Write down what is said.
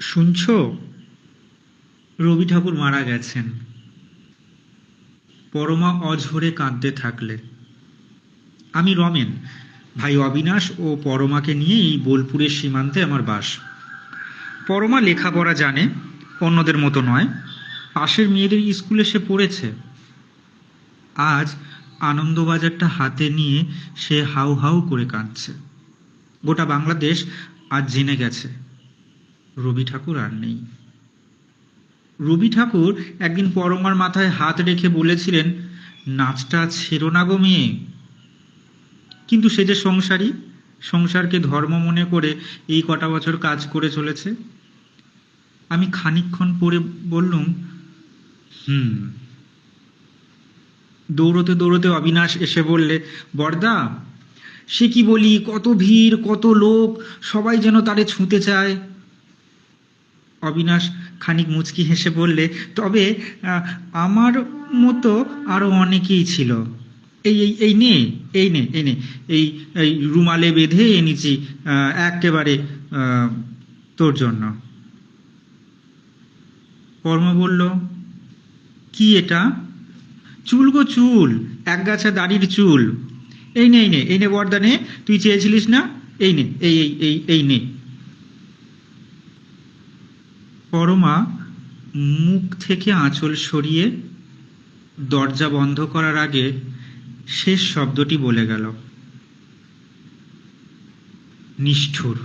শুনছ? রবি ঠাকুর মারা গেছেন। পরমা অঝরে কাঁদতে থাকলে। আমি রমেন, ভাই অবিনাশ ও পরমাকে নিয়ে এই বোলপুরের সীমান্তে আমার বাস। পরমা লেখাপড়া জানে, অন্যদের মতো নয়। পাশের মেয়েদের স্কুলে সে পড়েছে। আজ আনন্দবাজারটা হাতে নিয়ে সে হাউ হাউ করে কাঁদছে। গোটা বাংলাদেশ আজ জেনে গেছে। রবি ঠাকুর আর নেই। রবি ঠাকুর একদিন পরমার মাথায় হাত রেখে বলেছিলেন, নাচটা ছেড়ো না গো মেয়ে। কিন্তু সে যে সংসারী, সংসারকে ধর্ম মনে করে এই কটা বছর কাজ করে চলেছে। আমি খানিকক্ষণ পরে বললুম, হুম। দৌড়তে দৌড়তে অবিনাশ এসে বললে, বর্দা, সে কি বলি? কত ভিড়, কত লোক, সবাই যেন তারে ছুঁতে চায়। অবিনাশ খানিক মুচকি হেসে বললে, তবে আমার মতো আরও অনেকেই ছিল। এই এই এই নে এই নে এই নে, এই এই রুমালে বেঁধে এনেছি একেবারে তোর জন্য। কর্ম বলল, কি এটা? চুল গো চুল, এক গাছা দাড়ির চুল। এই নে এই নে এই নে বর্দা নে, তুই চেয়েছিলিস না? এই নে, এই এই এই এই নে। পরমা মুখ থেকে আঁচল সরিয়ে দরজা বন্ধ করার আগে শেষ শব্দটি বলে গেল। নিষ্ঠুর।